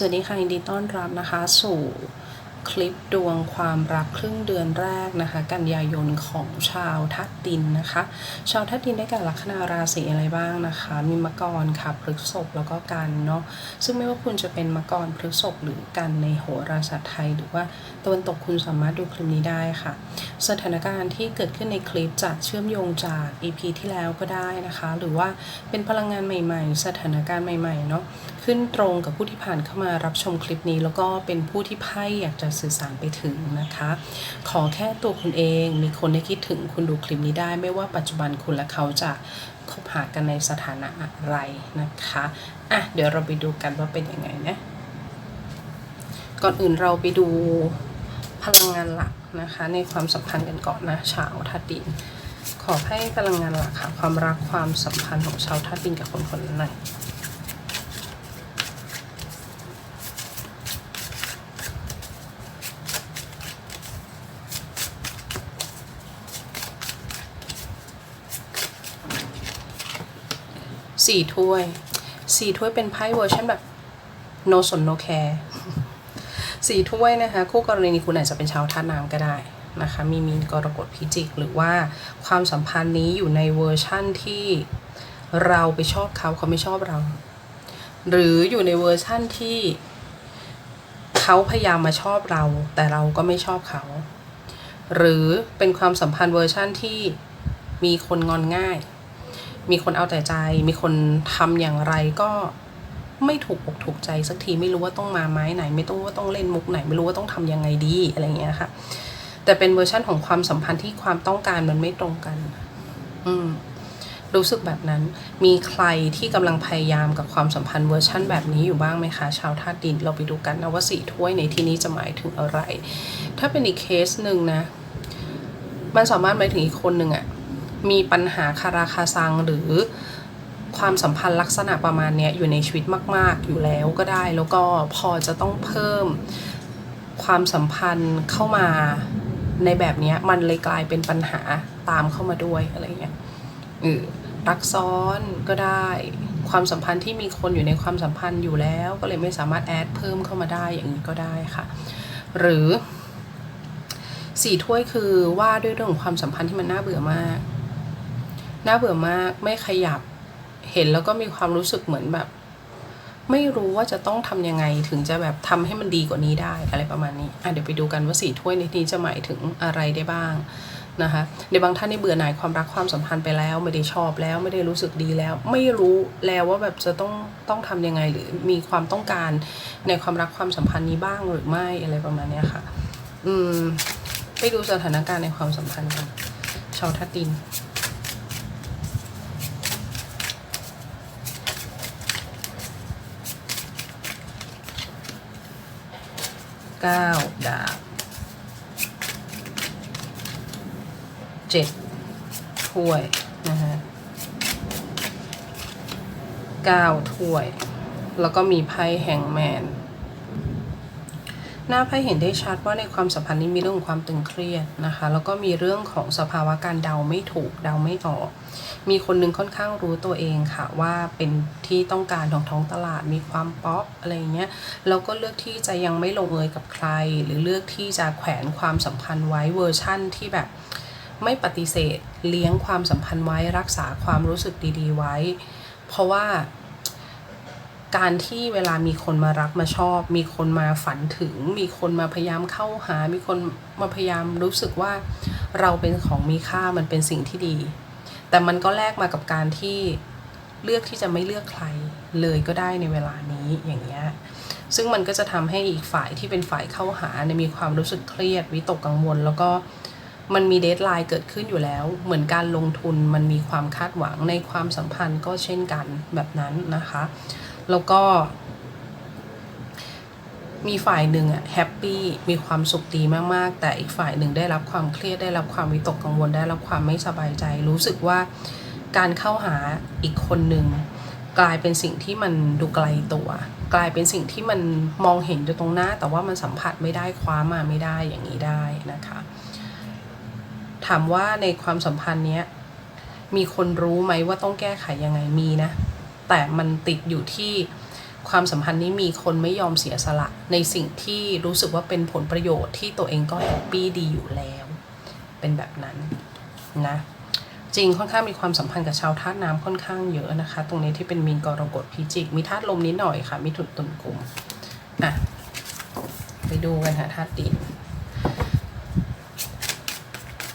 สวัสดีค่ะยินดีต้อนรับนะคะสู่คลิปดวงความรักครึ่งเดือนแรกนะคะ กันยายนของชาวทัดดินนะคะ ชาวทัดดินได้แก่ลัคนาราศีอะไรบ้างนะคะ มีมกรค่ะพฤษภแล้วก็กันเนาะซึ่งไม่ว่าคุณจะเป็นมกรพฤษภหรือกันในโหราศาสตร์ไทย หรือว่าตะวันตกคุณสามารถดูคลิปนี้ได้ค่ะ สถานการณ์ที่เกิดขึ้นในคลิปจะเชื่อมโยงจาก EP ที่แล้วก็ได้นะคะ หรือว่าเป็นพลังงานใหม่ ๆ สถานการณ์ใหม่ๆเนาะ ขึ้นตรงกับผู้ที่ผ่านเข้ามารับชมคลิปนี้ แล้วก็เป็นผู้ที่ไพ่อยากจะสื่อสารไปถึงนะคะ ขอแค่ตัวคุณเองมีคนได้คิดถึงคุณดูคลิปนี้ได้ ไม่ว่าปัจจุบันคุณและเขาจะคบหากันในสถานะอะไรนะคะอะเดี๋ยวเราไปดูกันว่าเป็นยังไงนะก่อนอื่นเราไปดูพลังงานหลักนะคะ ในความสัมพันธ์กันก่อนนะชาวทัดดิน ขอให้พลังงานหลักค่ะความรักความสัมพันธ์ของชาวทัดดินกับคนคนนั้น สี่ถ้วยสี่ถ้วยเป็นไพ่เวอร์ชันแบบ no สน no care สี่ถ้วยนะคะ คู่กรณีคุณอาจจะเป็นชาวท่าน้ำก็ได้นะคะ มีมีนกรกฎพิจิก หรือว่าความสัมพันธ์นี้อยู่ในเวอร์ชั่นที่เราไปชอบเขาเขาไม่ชอบเรา หรืออยู่ในเวอร์ชั่นที่เขาพยายามมาชอบเรา แต่เราก็ไม่ชอบเขา หรือเป็นความสัมพันธ์เวอร์ชั่นที่มีคนงอนง่าย มีคนเอาแต่ใจ มีคนทำอย่างไรก็ไม่ถูกอกถูกใจสักทีไม่รู้ว่าต้องมาไม้ไหน ไม่ต้องว่าต้องเล่นมุกไหน ไม่รู้ว่าต้องทำยังไงดีอะไรเงี้ยค่ะ แต่เป็นเวอร์ชั่นของความสัมพันธ์ที่ความต้องการมันไม่ตรงกัน อืมรู้สึกแบบนั้น มีใครที่กำลังพยายามกับความสัมพันธ์เวอร์ชั่นแบบนี้อยู่บ้างไหมคะ ชาวธาตุดิน เราไปดูกันนะว่าสี่ถ้วยในที่นี้จะหมายถึงอะไร ถ้าเป็นอีกเคสหนึ่งนะ มันสามารถหมายถึงอีกคนหนึ่งอะ มีปัญหาคาราคาซังหรือความสัมพันธ์ลักษณะประมาณนี้อยู่ในชีวิตมาก ๆ อยู่แล้วก็ได้ แล้วก็พอจะต้องเพิ่มความสัมพันธ์เข้ามาในแบบนี้มันเลยกลายเป็นปัญหาตามเข้ามาด้วยอะไรเงี้ยเออรักซ้อนก็ได้ ความสัมพันธ์ที่มีคนอยู่ในความสัมพันธ์อยู่แล้ว ก็เลยไม่สามารถแอดเพิ่มเข้ามาได้อย่างนี้ก็ได้ค่ะ หรือสี่ถ้วยคือว่าด้วยเรื่องของความสัมพันธ์ที่มันน่าเบื่อมาก น่าเบื่อมากไม่ขยับ เห็นแล้วก็มีความรู้สึกเหมือนแบบ ไม่รู้ว่าจะต้องทำยังไงถึงจะแบบทำให้มันดีกว่านี้ได้อะไรประมาณนี้อะเดี๋ยวไปดูกันว่าสี่ถ้วยในที่นี้จะหมายถึงอะไรได้บ้างนะคะในบางท่านนี่เบื่อหน่ายความรักความสัมพันธ์ไปแล้ว ไม่ได้ชอบแล้วไม่ได้รู้สึกดีแล้ว ไม่รู้แล้วว่าแบบจะต้องต้องทำยังไงหรือมีความต้องการในความรักความสัมพันธ์นี้บ้างหรือไม่อะไรประมาณนี้ค่ะ อืมไปดูสถานการณ์ในความสัมพันธ์กันชาวทัดดิน เก้าดาบเจ็ดถ้วยนะฮะเก้าถ้วย แล้วก็มีไพ่แห่งแมน หน้าไพ่เห็นได้ชัดว่าในความสัมพันธ์นี้มีเรื่องของความตึงเครียดนะคะ แล้วก็มีเรื่องของสภาวะการเดาไม่ถูกเดาไม่ออก มีคนหนึงค่อนข้างรู้ตัวเองค่ะว่าเป็นที่ต้องการของท้องตลาดมีความป๊อปอะไรเงี้ยแล้วก็เลือกที่จะยังไม่ลงเอยกับใคร หรือเลือกที่จะแขวนความสัมพันธ์ไว้เวอร์ชั่นที่แบบไม่ปฏิเสธเลี้ยงความสัมพันธ์ไว้รักษาความรู้สึกดีๆไว้ เพราะว่าการที่เวลามีคนมารักมาชอบ มีคนมาฝันถึง มีคนมาพยายามเข้าหา มีคนมาพยายามรู้สึกว่า เราเป็นของมีค่ามันเป็นสิ่งที่ดี แต่มันก็แลกมากับการที่เลือกที่จะไม่เลือกใครเลยก็ได้ในเวลานี้อย่างเงี้ยซึ่งมันก็จะทำให้อีกฝ่ายที่เป็นฝ่ายเข้าหาเนี่ยมีความรู้สึกเครียดวิตกกังวล แล้วก็มันมีเดทไลน์เกิดขึ้นอยู่แล้ว เหมือนการลงทุนมันมีความคาดหวังในความสัมพันธ์ก็เช่นกันแบบนั้นนะคะ แล้วก็ มีฝ่ายหนึ่งอะแฮปปี้มีความสุขดีมากๆ แต่อีกฝ่ายหนึ่งได้รับความเครียดได้รับความวิตกกังวลได้รับความไม่สบายใจ รู้สึกว่าการเข้าหาอีกคนหนึ่งกลายเป็นสิ่งที่มันดูไกลตัว กลายเป็นสิ่งที่มันมองเห็นอยู่ตรงหน้า แต่ว่ามันสัมผัสไม่ได้คว้ามาไม่ได้อย่างนี้ได้นะคะ ถามว่าในความสัมพันธ์เนี้ยมีคนรู้ไหมว่าต้องแก้ไขยังไงมีนะ แต่มันติดอยู่ที่ ความสัมพันธ์นี้มีคนไม่ยอมเสียสละ ในสิ่งที่รู้สึกว่าเป็นผลประโยชน์ที่ตัวเองก็แฮปปี้ดีอยู่แล้ว เป็นแบบนั้นนะจริงค่อนข้างมีความสัมพันธ์กับชาวธาตุน้ำค่อนข้างเยอะนะคะ ตรงนี้ที่เป็นมีนกรกฎพิจิก มีธาตุลมนิดหน่อยค่ะ มีถุนตุนกลุ่มอะไปดูกันค่ะธาตุดิน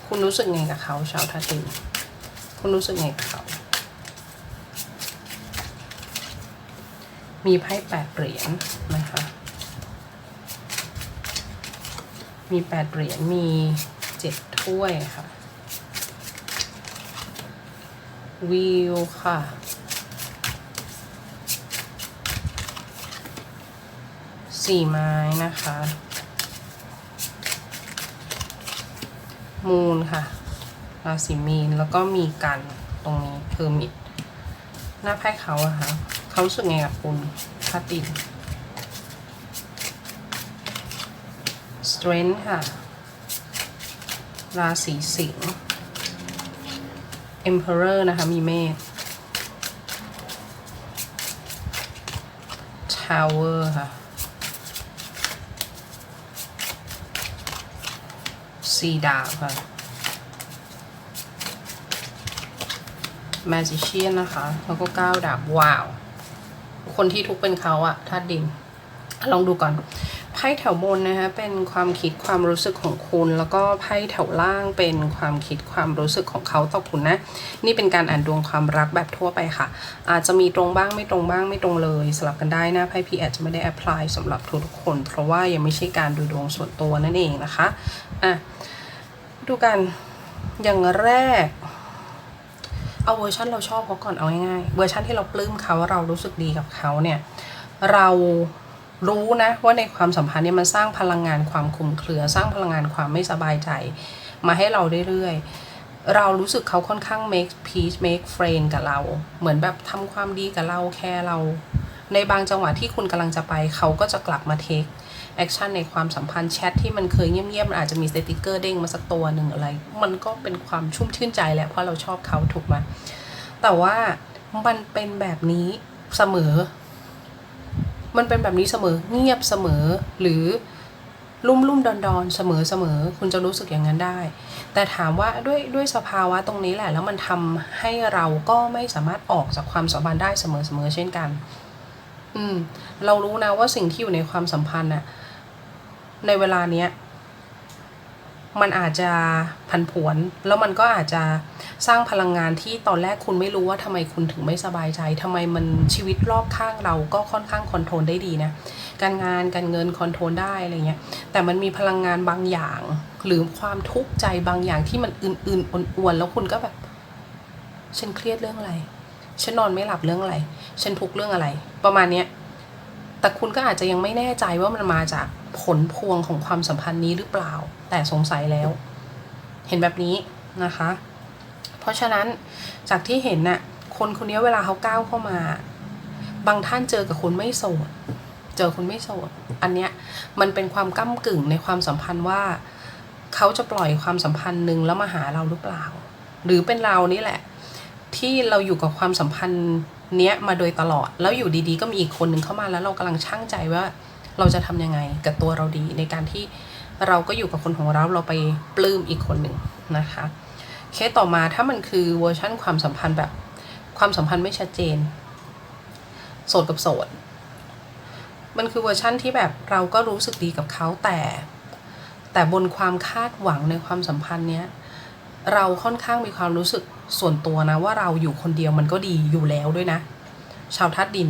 คุณรู้สึกไงกับเขาชาวธาตุดิน คุณรู้สึกไงกับเขา มีไพ่แปดเหรียญนะคะมีแปดเหรียญมีเจ็ดถ้วยค่ะวิวค่ะสี่ไม้นะคะ มูนค่ะราศีมีนแล้วก็มีกันตรงนี้เพอร์มิดหน้าไพ่เขาอะค่ะ เขารู้สึกไงกับคุณพาติน strength ค่ะ ราศีสิงห์ emperor นะคะ มีเมษ tower ค่ะ สีดาบค่ะ magician นะคะ แล้วก็ก้าวดาบ ว้าว คนที่ทุกข์เป็นเขาอะธาตุดิน ลองดูก่อน ไพ่แถวบนนะคะเป็นความคิดความรู้สึกของคุณ แล้วก็ไพ่แถวล่างเป็นความคิดความรู้สึกของเขาต่อคุณนะ นี่เป็นการอ่านดวงความรักแบบทั่วไปค่ะ อาจจะมีตรงบ้างไม่ตรงบ้างไม่ตรงเลยสลับกันได้นะไพ่พีอาจจะไม่ได้แอพพลายสำหรับทุกคน เพราะว่ายังไม่ใช่การดูดวงส่วนตัวนั่นเองนะคะอะดูกันอย่างแรก เอาเวอร์ชันเราชอบเขาก่อนเอาง่ายๆเวอร์ชันที่เราปลื้มเขาเรารู้สึกดีกับเขาเนี่ยเรารู้นะว่าในความสัมพันธ์เนี่ยมันสร้างพลังงานความคุมเครือ สร้างพลังงานความไม่สบายใจ มาให้เราเรื่อยๆเรารู้สึกเขาค่อนข้าง make peace make friend กับเรา เหมือนแบบทำความดีกับเราแค่เรา ในบางจังหวะที่คุณกำลังจะไปเขาก็จะกลับมาเทค แอคชั่นในความสัมพันธ์แชทที่มันเคยเงียบๆมันอาจจะมีสติกเกอร์เด้งมาสักตัวหนึ่งอะไร มันก็เป็นความชุ่มชื่นใจแหละเพราะเราชอบเขาถูกไหมแต่ว่ามันเป็นแบบนี้เสมอ มันเป็นแบบนี้เสมอเงียบเสมอหรือลุ่มลุ่มดอนดอนเสมอเสมอคุณจะรู้สึกอย่างนั้นได้ แต่ถามว่าด้วยด้วยสภาวะตรงนี้แหละ แล้วมันทำให้เราก็ไม่สามารถออกจากความสัมพันธ์ได้เสมอเสมอเช่นกัน อืม เรารู้นะว่าสิ่งที่อยู่ในความสัมพันธ์น่ะ ในเวลาเนี้ยมันอาจจะผันผวน แล้วมันก็อาจจะสร้างพลังงานที่ตอนแรกคุณไม่รู้ว่าทำไมคุณถึงไม่สบายใจทำไมมันชีวิตรอบข้างเราก็ค่อนข้างคอนโทรลได้ดีนะ การงานการเงินคอนโทรลได้อะไรเงี้ย แต่มันมีพลังงานบางอย่าง หรือความทุกข์ใจบางอย่างที่มันอื่นๆอ่วนๆแล้วคุณก็แบบ ฉันเครียดเรื่องอะไร ฉันนอนไม่หลับเรื่องอะไร ฉันทุกข์เรื่องอะไร ประมาณเนี้ย แต่คุณก็อาจจะยังไม่แน่ใจว่ามันมาจากผลพวงของความสัมพันธ์นี้หรือเปล่า แต่สงสัยแล้ว เห็นแบบนี้นะคะ เพราะฉะนั้นจากที่เห็นน่ะคนคนนี้เวลาเขาก้าวเข้ามา บางท่านเจอกับคนไม่โสดเจอคนไม่โสด อันเนี้ยมันเป็นความก้ากึ่งในความสัมพันธ์ว่า เขาจะปล่อยความสัมพันธ์หนึ่งแล้วมาหาเราหรือเปล่า หรือเป็นเรานี่แหละ ที่เราอยู่กับความสัมพันธ์ เนี้ยมาโดยตลอด แล้วอยู่ดีๆ ก็มีอีกคนหนึ่งเข้ามาแล้วเรากำลังช่างใจว่าเราจะทำยังไงกับตัวเราดีในการที่เราก็อยู่กับคนของเราเราไปปลื้มอีกคนหนึ่งนะคะ เคสต่อมาถ้ามันคือเวอร์ชั่นความสัมพันธ์แบบความสัมพันธ์ไม่ชัดเจน โสดกับโสด มันคือเวอร์ชั่นที่แบบเราก็รู้สึกดีกับเขาแต่ แต่บนความคาดหวังในความสัมพันธ์เนี้ยเราค่อนข้างมีความรู้สึก ส่วนตัวนะว่าเราอยู่คนเดียวมันก็ดีอยู่แล้วด้วยนะ ชาวทัดดิน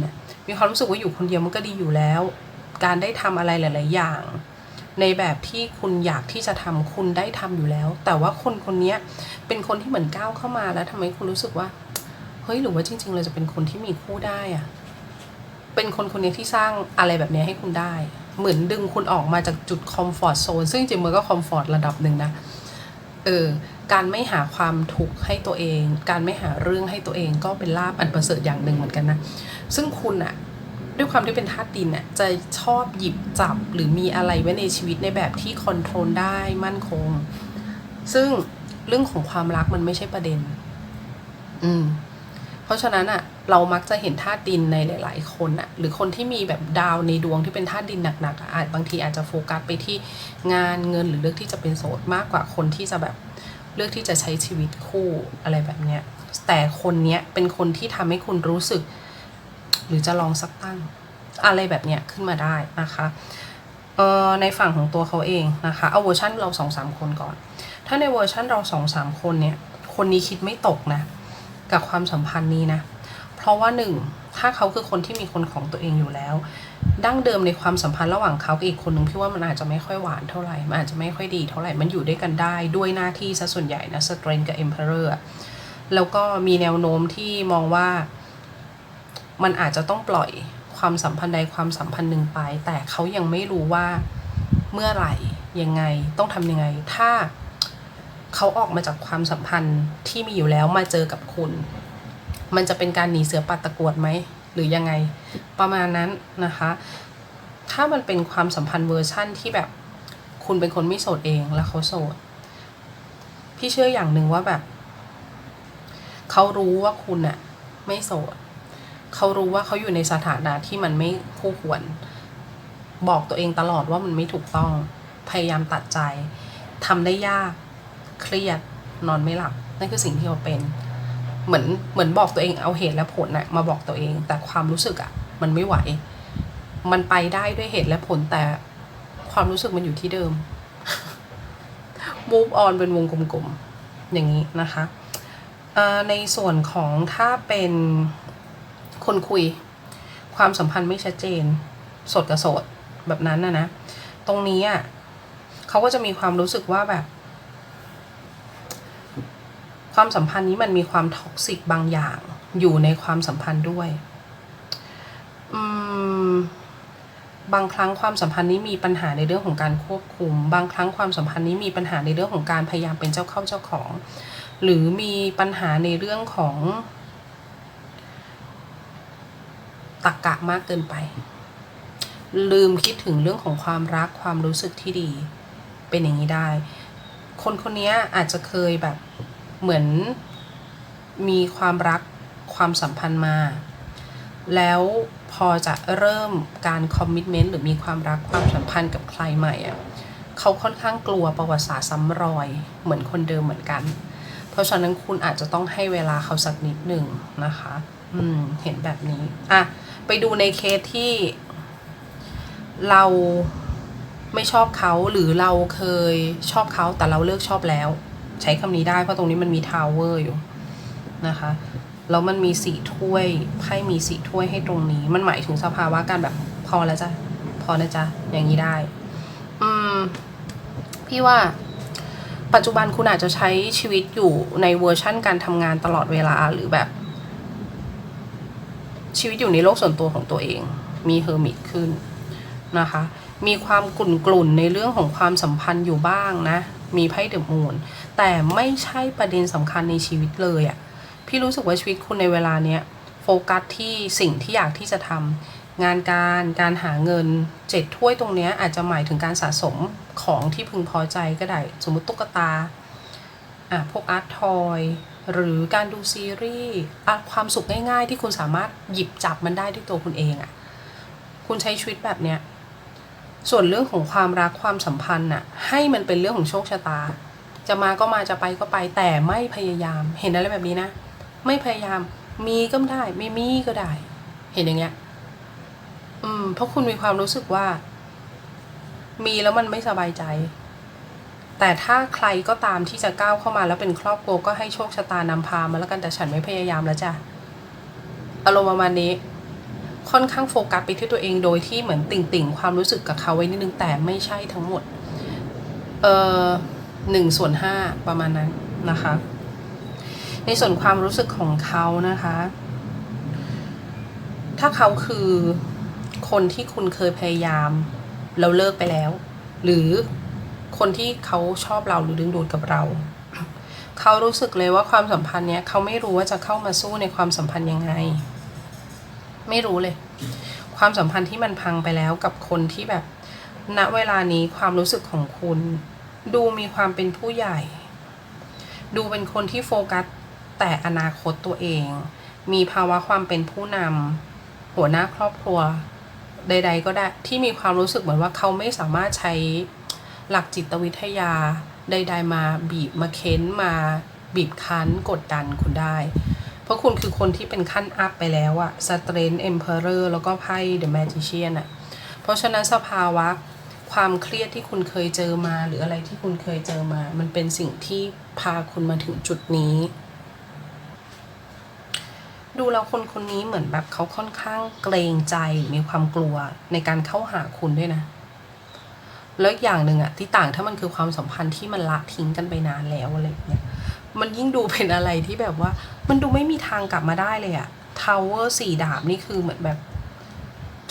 มีความรู้สึกว่าอยู่คนเดียวมันก็ดีอยู่แล้ว การได้ทำอะไรหลาย ๆ อย่าง ในแบบที่คุณอยากที่จะทำคุณได้ทำอยู่แล้ว แต่ว่าคนคนนี้เป็นคนที่เหมือนก้าวเข้ามาแล้วทำไมคุณรู้สึกว่าเฮ้ยหรือว่าจริง ๆ เราจะเป็นคนที่มีคู่ได้อะเป็นคนคนนี้ที่สร้างอะไรแบบนี้ให้คุณได้ เหมือนดึงคุณออกมาจากจุดคอมฟอร์ทโซนซึ่งจริงๆมันก็คอมฟอร์ตระดับหนึ่งนะ เออ การไม่หาความทุกข์ให้ตัวเอง การไม่หาเรื่องให้ตัวเองก็เป็นลาบอันประเสริฐอย่างหนึ่งเหมือนกันนะ ซึ่งคุณอะด้วยความที่เป็นธาตุดินอะจะชอบหยิบจับหรือมีอะไรไว้ในชีวิตในแบบที่คอนโทรลได้มั่นคง ซึ่งเรื่องของความรักมันไม่ใช่ประเด็น อืม เพราะฉะนั้นอะเรามักจะเห็นธาตุดินในหลาย ๆ คนอะหรือคนที่มีแบบดาวในดวงที่เป็นธาตุดินหนักๆอะอาจบางทีอาจจะโฟกัสไปที่งานเงินหรือเลือกที่จะเป็นโสดมากกว่าคนที่จะแบบ เลือกที่จะใช้ชีวิตคู่อะไรแบบเนี้ยแต่คนเนี้ยเป็นคนที่ทำให้คุณรู้สึก หรือจะลองสักตั้งอะไรแบบเนี้ยขึ้นมาได้นะคะเอ่อในฝั่งของตัวเขาเองนะคะเอาเวอร์ชันเราสองสามคนก่อน ถ้าในเวอร์ชันเราสองสามคนเนี่ยคนนี้คิดไม่ตกนะกับความสัมพันธ์นี้นะ เพราะว่าหนึ่งถ้าเขาคือคนที่มีคนของตัวเองอยู่แล้ว ดั้งเดิมในความสัมพันธ์ระหว่างเขากับอีกคนหนึ่งพี่ว่ามันอาจจะไม่ค่อยหวานเท่าไหร่ มันอาจจะไม่ค่อยดีเท่าไหร่ มันอยู่ด้วยกันได้ด้วยหน้าที่ซะส่วนใหญ่นะสเตรนกับเอ็มเพอเรอร์แล้วก็มีแนวโน้มที่มองว่า มันอาจจะต้องปล่อยความสัมพันธ์ใดความสัมพันธ์หนึ่งไป แต่เขายังไม่รู้ว่าเมื่อไหร่ยังไงต้องทำยังไง ถ้าเขาออกมาจากความสัมพันธ์ที่มีอยู่แล้วมาเจอกับคุณ มันจะเป็นการหนีเสือปัดตะกรวดไหม หรือยังไงประมาณนั้นนะคะ ถ้ามันเป็นความสัมพันธ์เวอร์ชั่นที่แบบคุณเป็นคนไม่โสดเองแล้วเขาโสด พี่เชื่ออย่างหนึ่งว่าแบบ เขารู้ว่าคุณอะไม่โสด เขารู้ว่าเขาอยู่ในสถานะที่มันไม่คู่ควร บอกตัวเองตลอดว่ามันไม่ถูกต้อง พยายามตัดใจทำได้ยาก เครียด นอนไม่หลับ นั่นคือสิ่งที่เขาเป็น เหมือนเหมือนบอกตัวเองเอาเหตุและผลนะมาบอกตัวเอง แต่ความรู้สึกอะมันไม่ไหว มันไปได้ด้วยเหตุและผลแต่ความรู้สึกมันอยู่ที่เดิม move on เป็นวงกลมๆ อย่างนี้นะคะในส่วนของถ้าเป็นคนคุย ความสัมพันธ์ไม่ชัดเจน สดกับสดแบบนั้นนะนะ ตรงนี้อะเขาก็จะมีความรู้สึกว่าแบบ ความสัมพันธ์นี้มันมีความท็อกซิกบางอย่างอยู่ในความสัมพันธ์ด้วย บางครั้งความสัมพันธ์นี้มีปัญหาในเรื่องของการควบคุม บางครั้งความสัมพันธ์นี้มีปัญหาในเรื่องของการพยายามเป็นเจ้าเข้าเจ้าของ หรือมีปัญหาในเรื่องของตักกะมากเกินไป ลืมคิดถึงเรื่องของความรักความรู้สึกที่ดี เป็นอย่างนี้ได้ คนคนนี้อาจจะเคยแบบ เหมือนมีความรักความสัมพันธ์มา แล้วพอจะเริ่มการคอมมิชเมนต์หรือมีความรักความสัมพันธ์กับใครใหม่อะเขาค่อนข้างกลัวประวัติศาสตร์ซ้ำรอยเหมือนคนเดิมเหมือนกัน เพราะฉะนั้นคุณอาจจะต้องให้เวลาเขาสักนิดหนึ่งนะคะ อืม เห็นแบบนี้ อะ ไปดูในเคสที่ เราไม่ชอบเขาหรือเราเคยชอบเขาแต่เราเลิกชอบแล้ว ใช้คำนี้ได้เพราะตรงนี้มันมีทาวเวอร์อยู่นะคะแล้วมันมีสีถ้วยไพ่มีสีถ้วยให้ตรงนี้ มันหมายถึงสภาวะการแบบพอแล้วจ้ะพอนะจ๊ะอย่างนี้ได้ อืม พี่ว่า ปัจจุบันคุณอาจจะใช้ชีวิตอยู่ในเวอร์ชั่นการทำงานตลอดเวลาหรือแบบ ชีวิตอยู่ในโลกส่วนตัวของตัวเอง มีเฮอร์มิตขึ้นนะคะ มีความกลุ่นกลุ่นๆในเรื่องของความสัมพันธ์อยู่บ้างนะ มีไพ่เดอะมูน แต่ไม่ใช่ประเด็นสำคัญในชีวิตเลยอะ่ะพี่รู้สึกว่าชีวิตคุณในเวลาเนี้ยโฟกัสที่สิ่งที่อยากที่จะทำงานการการหาเงินเจ็ดถ้วยตรงเนี้ยอาจจะหมายถึงการสะสมของที่พึงพอใจก็ได้ สมมติตุ๊กตาอะพวกอาร์ตทอยหรือการดูซีรีส์ความสุขง่ายๆ ที่คุณสามารถหยิบจับมันได้ด้วยตัวคุณเองอะ่ะคุณใช้ชีวิตแบบเนี้ยส่วนเรื่องของความรักความสัมพันธ์น่ะให้มันเป็นเรื่องของโชคชะตา จะมาก็มาจะไปก็ไปแต่ไม่พยายามเห็นอะไรแบบนี้นะ ไม่พยายามมีก็ได้ ไม่มีก็ได้ เห็นอย่างเงี้ย อืม เพราะคุณมีความรู้สึกว่า มีแล้วมันไม่สบายใจ แต่ถ้าใครก็ตามที่จะก้าวเข้ามาแล้วเป็นครอบครัวก็ให้โชคชะตานำพามาแล้วกันแต่ฉันไม่พยายามแล้วจ้ะอารมณ์ประมาณนี้ ค่อนข้างโฟกัสไปที่ตัวเองโดยที่เหมือนติ่งๆ ความรู้สึกกับเขาไว้นิดนึงแต่ไม่ใช่ทั้งหมด เออ หนึ่งส่วนห้าประมาณนั้นนะคะ ในส่วนความรู้สึกของเขานะคะ ถ้าเขาคือคนที่คุณเคยพยายามแล้วเลิกไปแล้ว หรือคนที่เขาชอบเราหรือดึงดูดกับเรา เขารู้สึกเลยว่าความสัมพันธ์เนี้ยเขาไม่รู้ว่าจะเข้ามาสู้ในความสัมพันธ์ยังไง ไม่รู้เลย ความสัมพันธ์ที่มันพังไปแล้วกับคนที่แบบณเวลานี้ความรู้สึกของคุณ ดูมีความเป็นผู้ใหญ่ ดูเป็นคนที่โฟกัสแต่อนาคตตัวเอง มีภาวะความเป็นผู้นำหัวหน้าครอบครัวใด ๆ ก็ได้ที่มีความรู้สึกเหมือนว่าเขาไม่สามารถใช้หลักจิตวิทยาใด ๆ มาบีบมาเค้นมาบีบคั้นกดดันคุณได้ เพราะคุณคือคนที่เป็นขั้นอัพไปแล้วอะสเตรนเอ็มเพอเรอร์แล้วก็ไพ่เดอะแมจิเชียนอะเพราะฉะนั้นสภาวะ ความเครียดที่คุณเคยเจอมา หรืออะไรที่คุณเคยเจอมา มันเป็นสิ่งที่พาคุณมาถึงจุดนี้ ดูแล้วคนคนนี้เหมือนแบบเขาค่อนข้างเกรงใจมีความกลัวในการเข้าหาคุณด้วยนะ แล้วอย่างหนึ่งอะที่ต่างถ้ามันคือความสัมพันธ์ที่มันละทิ้งกันไปนานแล้วอะไรเงี้ยมันยิ่งดูเป็นอะไรที่แบบว่า มันดูไม่มีทางกลับมาได้เลยอะทาวเวอร์สี่ดาบนี่คือเหมือนแบบ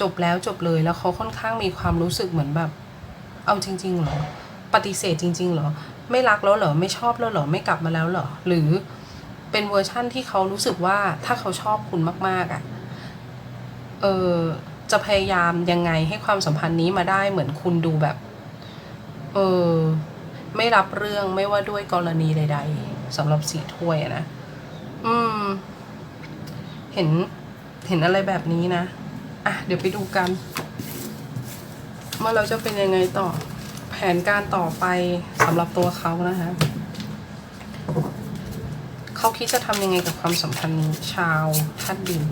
จบแล้วจบเลยแล้วเขาค่อนข้างมีความรู้สึกเหมือนแบบ เอาจริง ๆ เหรอ ปฏิเสธจริง ๆ เหรอ ไม่รักแล้วเหรอ ไม่ชอบแล้วเหรอ ไม่กลับมาแล้วเหรอ หรือเป็นเวอร์ชั่นที่เขารู้สึกว่าถ้าเขาชอบคุณมาก ๆอะ่ะ เออจะพยายามยังไงให้ความสัมพันธ์นี้มาได้เหมือนคุณดูแบบ เออไม่รับเรื่องไม่ว่าด้วยกรณีใด ๆสำหรับสีถ้วยนะ อืม เห็นเห็นอะไรแบบนี้นะ อะ เดี๋ยวไปดูกัน ว่าเราจะเป็นยังไงต่อแผนการต่อไปสำหรับตัวเขานะคะเขาคิดจะทำยังไงกับความสัมพันธ์นี้ชาวธาตุดิน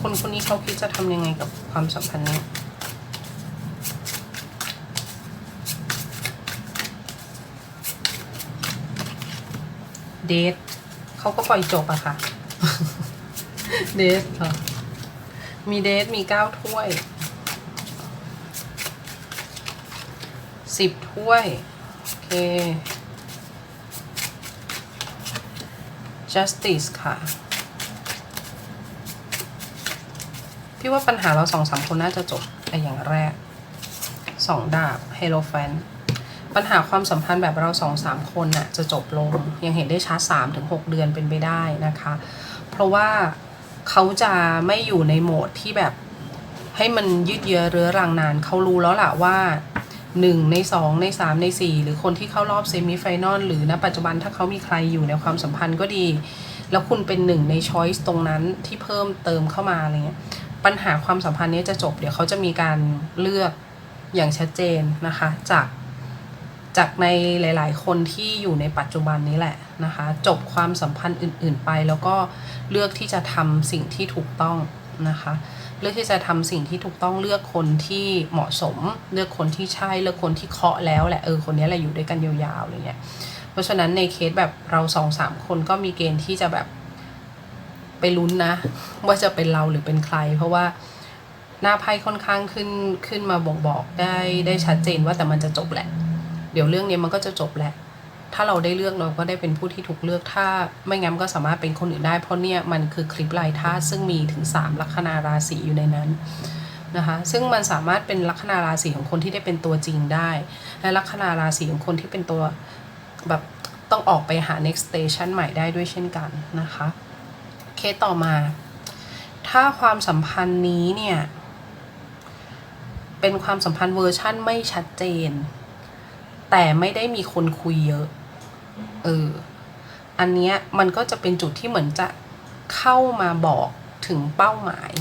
คนคนนี้เขาคิดจะทำยังไงกับความสัมพันธ์นี้เดทเขาก็ปล่อยจบอะค่ะ เดทมีเดทมีเก้าถ้วย สิบถ้วย โอเค justice ค่ะ พี่ว่าปัญหาเราสองสามคนน่าจะจบไออย่างแรกสองดาบ h e r o f a n ปัญหาความสัมพันธ์แบบเราสองสามคนน่ะจะจบลง ยังเห็นได้ช้าสามถึงหกเดือนเป็นไปได้นะคะ เพราะว่าเขาจะไม่อยู่ในโหมดที่แบบให้มันยืดเยื้อเรื้อรังนาน เขารู้แล้วล่ะว่า หนึ่งในสองในสามในสี่หรือคนที่เข้ารอบเซมิไฟนอลหรือณปัจจุบันถ้าเขามีใครอยู่ในความสัมพันธ์ก็ดี แล้วคุณเป็นหนึ่งในช้อยส์ตรงนั้นที่เพิ่มเติมเข้ามาอะไรเงี้ยปัญหาความสัมพันธ์นี้จะจบเดี๋ยวเขาจะมีการเลือกอย่างชัดเจนนะคะ จากจากในหลาย ๆ คนที่อยู่ในปัจจุบันนี้แหละนะคะ จบความสัมพันธ์อื่น ๆ ไปแล้วก็เลือกที่จะทำสิ่งที่ถูกต้องนะคะ เลือกที่จะทำสิ่งที่ถูกต้องเลือกคนที่เหมาะสม เลือกคนที่ใช่เลือกคนที่เคาะแล้วแหละเออคนนี้แหละอยู่ด้วยกันยาวๆอะไรเงี้ยเพราะฉะนั้นในเคสแบบเราสองสามคนก็มีเกณฑ์ที่จะแบบไปลุ้นนะ ว่าจะเป็นเราหรือเป็นใคร เพราะว่าหน้าไพ่ค่อนข้างขึ้นขึ้นมาบอกบอกได้ได้ชัดเจนว่าแต่มันจะจบแหละ เดี๋ยวเรื่องนี้มันก็จะจบแหละ ถ้าเราได้เลือกเราก็ได้เป็นผู้ที่ถูกเลือกถ้าไม่งั้นก็สามารถเป็นคนอื่นได้ เพราะเนี่ยมันคือคลิปลายธาตุซึ่งมีถึง 3 ลัคนาราศีอยู่ในนั้นนะคะซึ่งมันสามารถเป็นลัคนาราศีของคนที่ได้เป็นตัวจริงได้ และลัคนาราศีของคนที่เป็นตัวแบบต้องออกไปหา next station ใหม่ได้ด้วยเช่นกันนะคะเคสต่อมา ถ้าความสัมพันธ์นี้เนี่ย เป็นความสัมพันธ์เวอร์ชั่นไม่ชัดเจน แต่ไม่ได้มีคนคุยเยอะ เออ อันเนี้ยมันก็จะเป็นจุดที่เหมือนจะเข้ามาบอกถึงเป้าหมาย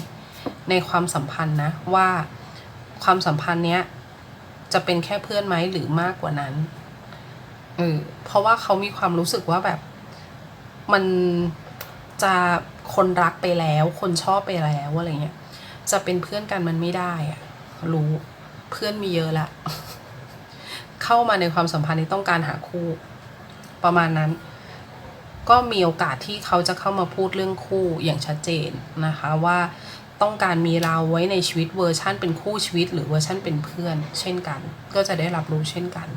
ในความสัมพันธ์นะว่าความสัมพันธ์เนี้ยจะเป็นแค่เพื่อนไหมหรือมากกว่านั้นเออเพราะว่าเขามีความรู้สึกว่าแบบมันจะคนรักไปแล้ว คนชอบไปแล้วอะไรเงี้ยจะเป็นเพื่อนกันมันไม่ได้อะรู้เพื่อนมีเยอะละ เข้ามาในความสัมพันธ์นี้ต้องการหาคู่ ประมาณนั้น ก็มีโอกาสที่เขาจะเข้ามาพูดเรื่องคู่อย่างชัดเจนนะคะว่าต้องการมีเราไว้ในชีวิตเวอร์ชั่นเป็นคู่ชีวิต หรือเวอร์ชั่นเป็นเพื่อน เช่นกัน ก็จะได้รับรู้เช่นกัน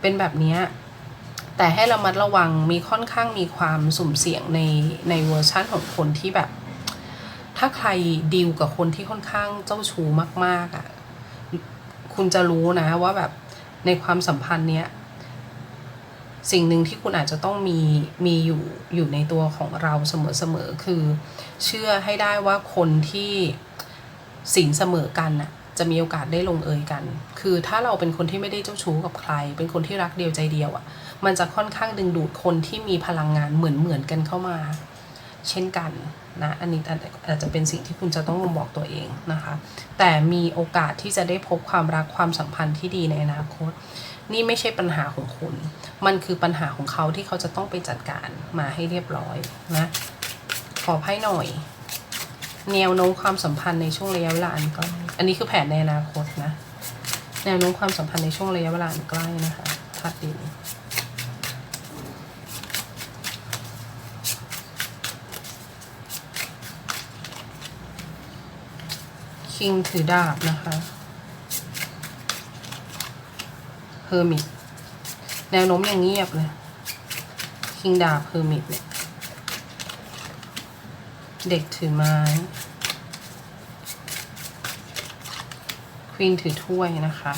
เป็นแบบนี้แต่ให้ระมัดระวังมีค่อนข้างมีความสุ่มเสี่ยงในในเวอร์ชั่นของคนที่แบบ ถ้าใครดีลกับคนที่ค่อนข้างเจ้าชู้มากๆอะคุณจะรู้นะว่าแบบในความสัมพันธ์เนี้ย สิ่งหนึ่งที่คุณอาจจะต้องมีมีอยู่อยู่ในตัวของเราเสมอๆคือ เชื่อให้ได้ว่าคนที่สินเสมอกันน่ะจะมีโอกาสได้ลงเอยกัน คือถ้าเราเป็นคนที่ไม่ได้เจ้าชู้กับใคร เป็นคนที่รักเดียวใจเดียวอะ มันจะค่อนข้างดึงดูดคนที่มีพลังงานเหมือนเหมือนๆกันเข้ามา เช่นกันนะ อันนี้อาจจะเป็นสิ่งที่คุณจะต้องบอกตัวเองนะคะ แต่มีโอกาสที่จะได้พบความรักความสัมพันธ์ที่ดีในอนาคต นี่ไม่ใช่ปัญหาของคุณ มันคือปัญหาของเขาที่เขาจะต้องไปจัดการมาให้เรียบร้อยนะ ขอให้หน่อย แนวโน้มความสัมพันธ์ในช่วงระยะเวลาอันใกล้อันนี้คือแผนในอนาคตนะ แนวโน้มความสัมพันธ์ในช่วงระยะเวลาอันใกล้นะคะธาตุดินคิงถือดาบนะคะเฮอร์มิต แนวโน้มยังเงียบเลยคิงดาบเฮอร์มิตเนี่ย เด็กถือไม้ควีนถือถ้วยนะคะ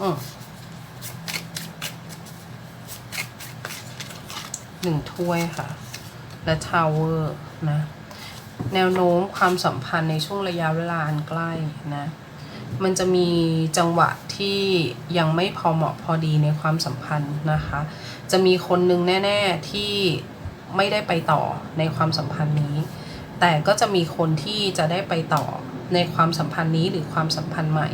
อืมหนึ่งถ้วยค่ะ และทาวเวอร์นะ แนวโน้มความสัมพันธ์ในช่วงระยะเวลาอันใกล้นะ มันจะมีจังหวะที่ยังไม่พอเหมาะพอดีในความสัมพันธ์นะคะ จะมีคนหนึ่งแน่ ๆที่ไม่ได้ไปต่อในความสัมพันธ์นี้ แต่ก็จะมีคนที่จะได้ไปต่อในความสัมพันธ์นี้หรือความสัมพันธ์ใหม่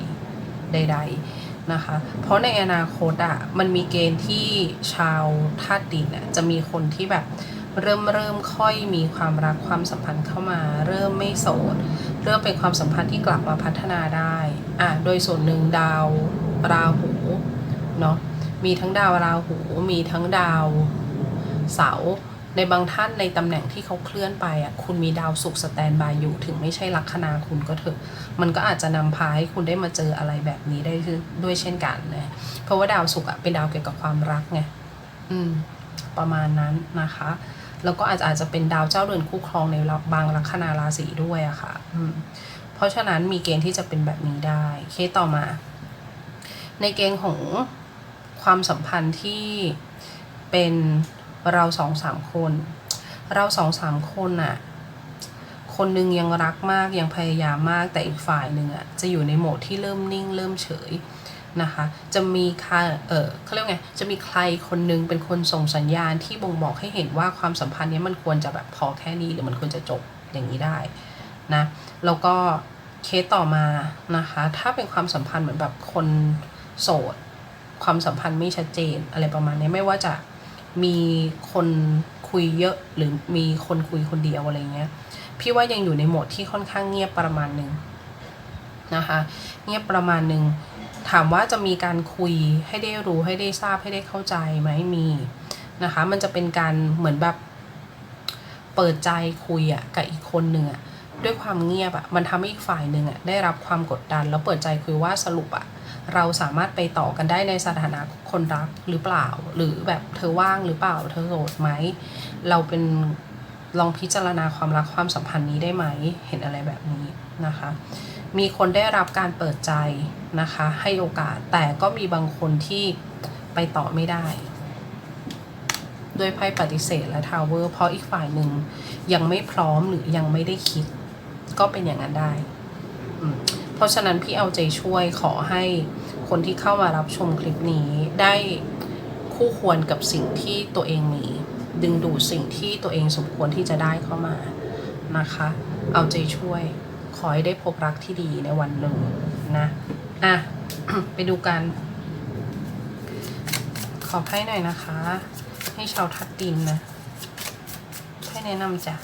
ใด ๆนะคะ เพราะในอนาคตอะ่ะมันมีเกณฑ์ที่ชาวธาตุดินอะจะมีคนที่แบบเริ่มเริ่มค่อยมีความรักความสัมพันธ์เข้ามา เริ่มไม่โสด เริ่มเป็นความสัมพันธ์ที่กลับมาพัฒนาได้อะโดยส่วนหนึ่งดาวราหูเนาะมีทั้งดาวราหูมีทั้งดาวเสาในบางท่านในตำแหน่งที่เขาเคลื่อนไปอะคุณมีดาวศุกร์สแตนบายอยู่ถึงไม่ใช่ลัคนาคุณก็เถอะ มันก็อาจจะนำพาให้คุณได้มาเจออะไรแบบนี้ได้ด้วยเช่นกันนะเพราะว่าดาวศุกร์อะเป็นดาวเกี่ยวกับความรักไงอืมประมาณนั้นนะคะ แล้วก็อาจจะอาจจะเป็นดาวเจ้าเรือนคู่ครองในบางลัคนาราศีด้วยอะค่ะอืมเพราะฉะนั้นมีเกณฑ์ที่จะเป็นแบบนี้ได้ เคสต่อมา ในเกณฑ์ของความสัมพันธ์ที่เป็นเราสองสามคน เราสองสามคนอะคนหนึ่งยังรักมากยังพยายามมากแต่อีกฝ่ายหนึ่งอะจะอยู่ในโหมดที่เริ่มนิ่ง เริ่มเฉย นะคะ จะมีครเออเขาเรียกไง จะมีใครคนหนึงเป็นคนส่งสัญญาณที่บ่งบอกให้เห็นว่าความสัมพันธ์นี้มันควรจะแบบพอแค่นี้หรือมันควรจะจบอย่างนี้ได้นะ แล้วก็เคสต่อมานะคะ ถ้าเป็นความสัมพันธ์เหมือนแบบคนโสด ความสัมพันธ์ไม่ชัดเจนอะไรประมาณนี้ไม่ว่าจะมีคนคุยเยอะหรือมีคนคุยคนเดียวอะไรเงี้ย พี่ว่ายังอยู่ในโหมดที่ค่อนข้างเงียบประมาณหนึ่งนะคะ เงียบประมาณหนึ่ง ถามว่าจะมีการคุยให้ได้รู้ให้ได้ทราบให้ได้เข้าใจไหมมีนะคะ มันจะเป็นการเหมือนแบบเปิดใจคุยอะกับอีกคนหนึ่งอะด้วยความเงียบอะมันทำให้อีกฝ่ายหนึ่งอะได้รับความกดดัน แล้วเปิดใจคุยว่าสรุปอะเราสามารถไปต่อกันได้ในสถานะคนรักหรือเปล่า หรือแบบเธอว่างหรือเปล่า เธอโสดไหมเราเป็นลองพิจารณาความรักความสัมพันธ์นี้ได้ไหมเห็นอะไรแบบนี้นะคะ มีคนได้รับการเปิดใจนะคะ ให้โอกาสแต่ก็มีบางคนที่ไปต่อไม่ได้ด้วยไพ่ปฏิเสธและทาวเวอร์เพราะอีกฝ่ายหนึ่งยังไม่พร้อมหรือยังไม่ได้คิด ก็เป็นอย่างนั้นได้ เพราะฉะนั้นพี่เอาใจช่วยขอให้คนที่เข้ามารับชมคลิปนี้ได้คู่ควรกับสิ่งที่ตัวเองมี ดึงดูดสิ่งที่ตัวเองสมควรที่จะได้เข้ามานะคะ เอาใจช่วย อให้ได้พบรักที่ดีในวันหนึ่งนะ อะ ไปดูกัน ขอไพ่หน่อยนะคะ ให้ชาวทัดดินนะไพ่แนะนำจ้ะ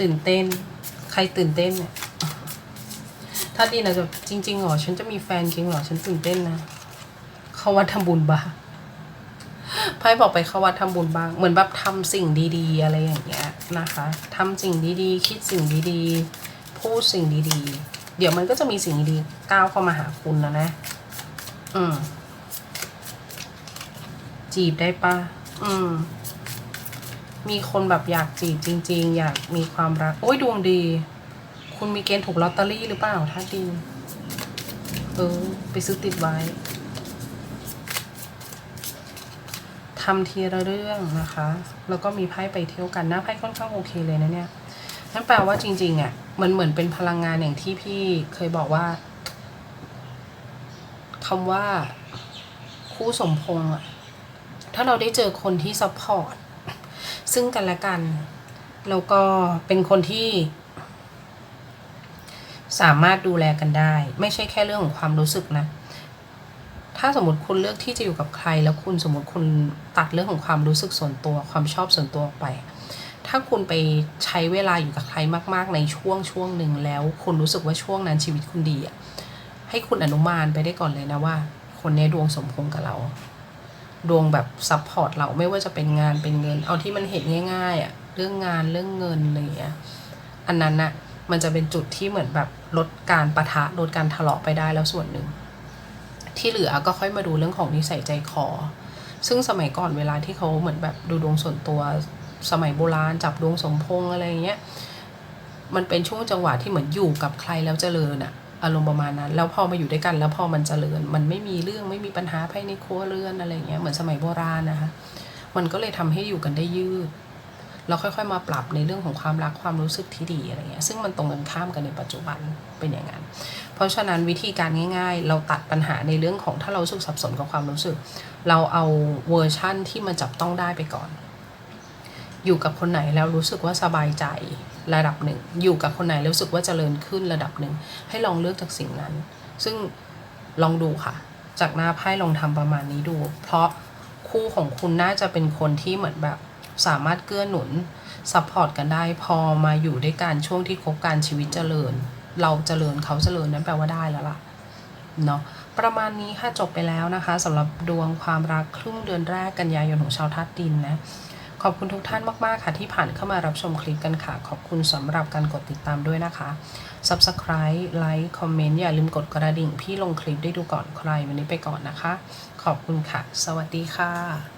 ตื่นเต้น ใครตื่นเต้นเนี่ยถ้าดีนะแบบจริงๆเหรอ ฉันจะมีแฟนจริงเหรอ ฉันตื่นเต้นนะ เขาวัดทำบุญบ้า ไพ่บอกไปเข้าวัดทำบุญบ้าง เหมือนแบบทำสิ่งดีๆ อะไรอย่างเงี้ยนะคะทำสิ่งดีๆ คิดสิ่งดีๆ พูดสิ่งดีๆ เดี๋ยวมันก็จะมีสิ่งดีๆก้าวเข้ามาหาคุณนะนะ อืม จีบได้ปะอืม มีคนแบบอยากจีบจริง ๆ อยากมีความรัก โอ้ยดวงดี คุณมีเกณฑ์ถูกลอตเตอรี่หรือเปล่าถ้าดีเออ ไปซื้อติดไว้ ทำทีละเรื่องนะคะ แล้วก็มีไพ่ไปเที่ยวกันหน้าไพ่ค่อนข้างโอเคเลยนะเนี่ยนั่นแปลว่าจริงๆอะ่ะมันเหมือนเป็นพลังงานอย่างที่พี่เคยบอกว่าคำว่าคู่สมพงษ์อะถ้าเราได้เจอคนที่ซัพพอร์ตซึ่งกันและกัน แล้วก็เป็นคนที่ สามารถดูแลกันได้ ไม่ใช่แค่เรื่องของความรู้สึกนะ ถ้าสมมติคุณเลือกที่จะอยู่กับใคร แล้วคุณสมมติคุณตัดเรื่องของความรู้สึกส่วนตัวความชอบส่วนตัวออกไป ถ้าคุณไปใช้เวลาอยู่กับใครมากๆ ในช่วงช่วงหนึ่งแล้ว คุณรู้สึกว่าช่วงนั้นชีวิตคุณดีอะให้คุณอนุมานไปได้ก่อนเลยนะว่า คนนี้ดวงสมพงกับเราดวงแบบซัพพอร์ตเราไม่ว่าจะเป็นงานเป็นเงิน เอาที่มันเห็นง่ายๆอะเรื่องงานเรื่องเงินอะไรอย่างเงี้ยอันนั้นน่ะมันจะเป็นจุดที่เหมือนแบบลดการประทะลดการทะเลาะไปได้แล้วส่วนหนึ่ง ที่เหลือก็ค่อยมาดูเรื่องของนิสัยใจคอ ซึ่งสมัยก่อนเวลาที่เขาเหมือนแบบดูดวงส่วนตัวสมัยโบราณจับดวงสมพงษ์อะไรเงี้ย มันเป็นช่วงจังหวะที่เหมือนอยู่กับใครแล้วเจริญอะอารมณ์ประมาณนั้น แล้วพอมาอยู่ด้วยกันแล้วพอมันเจริญ มันไม่มีเรื่องไม่มีปัญหาภายในครัวเรือนอะไรเงี้ยเหมือนสมัยโบราณนะคะมันก็เลยทำให้อยู่กันได้ยืดแล้วค่อยๆ มาปรับในเรื่องของความรักความรู้สึกที่ดีอะไรเงี้ย ซึ่งมันตรงกันข้ามกันในปัจจุบันเป็นอย่างนั้น เพราะฉะนั้นวิธีการง่ายๆ เราตัดปัญหาในเรื่องของถ้าเราสึกสับสนกับความรู้สึก เราเอาเวอร์ชั่นที่มันจับต้องได้ไปก่อน อยู่กับคนไหนแล้วรู้สึกว่าสบายใจระดับหนึ่ง อยู่กับคนไหนแล้วรู้สึกว่าเจริญขึ้นระดับหนึ่ง ให้ลองเลือกจากสิ่งนั้น ซึ่งลองดูค่ะ จากหน้าไพ่ลองทำประมาณนี้ดู เพราะคู่ของคุณน่าจะเป็นคนที่เหมือนแบบสามารถเกื้อหนุนซัพพอร์ตกันได้พอมาอยู่ด้วยกันช่วงที่คบการชีวิตเจริญ เราเจริญเขาเจริญนั้นแปลว่าได้แล้วล่ะเนาะประมาณนี้ค่ะจบไปแล้วนะคะสำหรับดวงความรักครึ่งเดือนแรกกันยายนของชาวธาตุดินนะขอบคุณทุกท่านมากๆค่ะที่ผ่านเข้ามารับชมคลิปกันค่ะ ขอบคุณสำหรับการกดติดตามด้วยนะคะ Subscribe ไลค์คอมเมนต์อย่าลืมกดกระดิ่ง พี่ลงคลิปได้ดูก่อนใครวันนี้ไปก่อนนะคะ ขอบคุณค่ะ สวัสดีค่ะ